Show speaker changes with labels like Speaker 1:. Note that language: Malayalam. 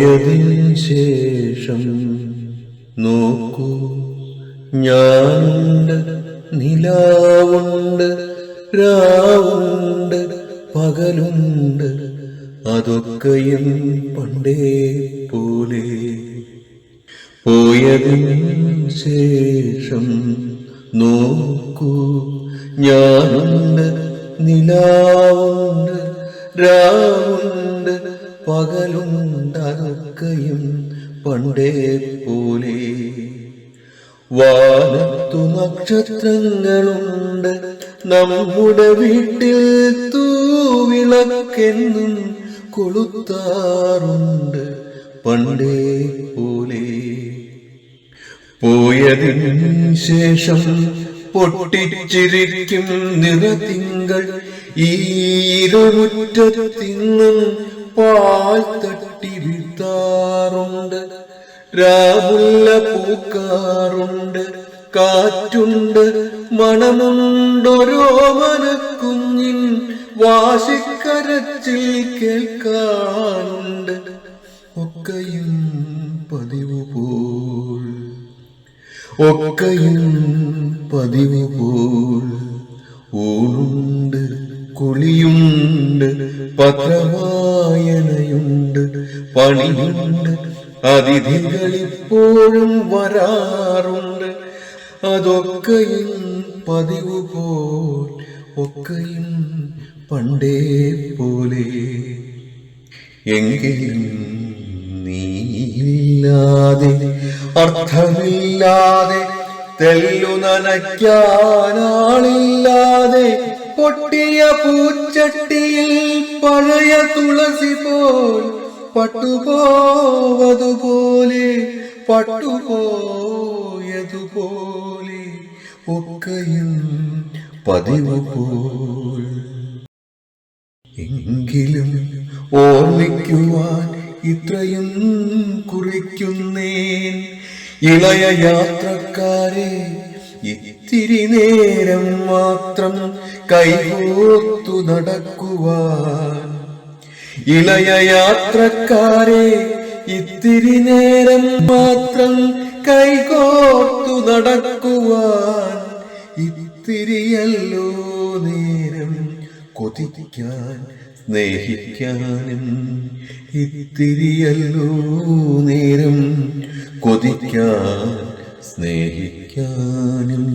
Speaker 1: പോയതിന് ശേഷം നോക്കൂ ഞാനുണ്ട് നിലാവുണ്ട് രാവുണ്ട് പകലുണ്ട് അതൊക്കെയും പണ്ടേ പോലെ. പോയതിന് ശേഷം നോക്കൂ ഞാനുണ്ട് നിലാവുണ്ട് രാവുണ്ട് പകലുണ്ട് അതൊക്കെയും പണ്ടേ പോലെ. വാനത്തു നക്ഷത്രങ്ങളുണ്ട് നമ്മുടെ വീട്ടിൽ തൂവിളക്കെന്നും കൊളുത്താറുണ്ട് പണ്ടേ പോലെ. പോയതിനു ശേഷം പൊട്ടിച്ചിരിക്കും നിറതിങ്കൾ ഈ ഇരുമുറ്റത്തിന്നും പാൽ തട്ടി വീഴ്ത്താറുണ്ട് രാവുള്ള പൂക്കാറുണ്ട്. കാറ്റുണ്ട്. മണമുണ്ടൊരോ മനക്കുഞ്ഞിൻ വാശിക്കരച്ചിൽ കേൾക്കാറുണ്ട്. ഒക്കെയും പതിവ് പോൽ. ഒക്കെയും പതിവ് പോൽ. ഊണുണ്ട് കുളിയുണ്ട് പത്രവായനയുണ്ട് പണിയുണ്ട്. അതിഥികളിപ്പോഴും വരാറുണ്ട്. അതൊക്കെയും പതിവ് പോൽ ഒക്കെയും പണ്ടേ പോലെ എങ്കിലും നീയില്ലാതെ അർത്ഥമില്ലാതെ തെല്ലു നനയ്ക്കാനാളില്ലാതെ പൊട്ടിയ പൂച്ചട്ടിയിൽ പഴയ തുളസി പോൽ പട്ടുപോവതുപോലെ പട്ടുപോയതുപോലെ ഒക്കയിൽ പതിവ് പോൽ. എങ്കിലും ഓർമ്മിക്കുവാൻ ഇത്രയും കുറിക്കുന്നേൻ ഇളയ യാത്രക്കാരെ ഇത്തിരി നേരം മാത്രം കൈകോർത്തു നടക്കുവാൻ ഇളയ യാത്രക്കാരെ ഇത്തിരി നേരം മാത്രം കൈകോർത്തു നടക്കുവാൻ ഇത്തിരിയല്ലോ നേരം കൊതിക്കാൻ സ്നേഹിക്കാനും ഇത്തിരിയല്ലോ നേരം കൊതിക്കാൻ സ്നേഹിക്കാനും.